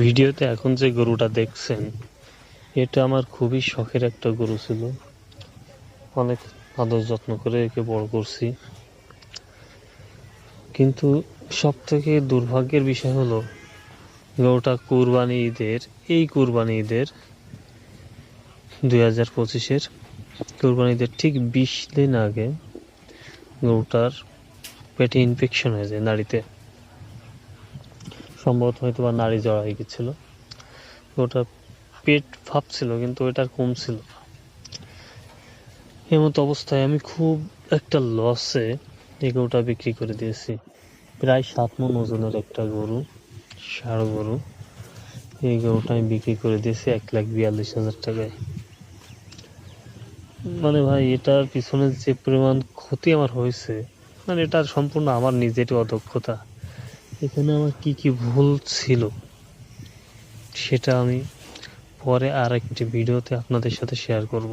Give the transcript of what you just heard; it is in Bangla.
ভিডিওতে এখন যে গরুটা দেখছেন, এটা আমার খুবই শখের একটা গরু ছিল। অনেক আদর যত্ন করে একে বড় করছি। কিন্তু সব থেকে দুর্ভাগ্যের বিষয় হলো, গরুটা কুরবানি ঈদের, এই কুরবানি ঈদের দুই হাজার পঁচিশের কুরবানি ঈদের ঠিক বিশ দিন আগে গরুটার পেটে ইনফেকশন হয়ে যায় নাড়িতে। সম্ভবত হয়তো বা নাড়ি জড়া হয়ে গেছিল। ওটা পেট ফাঁপছিল কিন্তু ওটার কমছিল না। এমতো অবস্থায় আমি খুব একটা লসে এই গরুটা বিক্রি করে দিয়েছি। প্রায় সাত মন ওজনের একটা গরু, ষাঁড় গরু। এই গরুটা আমি বিক্রি করে দিয়েছি এক লাখ বিয়াল্লিশ হাজার টাকায়। মানে ভাই, এটার পিছনে যে পরিমাণ ক্ষতি আমার হয়েছে মানে এটা সম্পূর্ণ আমার নিজেরই অদক্ষতা। এখানে আমার কি কি ভুল ছিল সেটা আমি পরে আর একটি ভিডিওতে আপনাদের সাথে শেয়ার করব।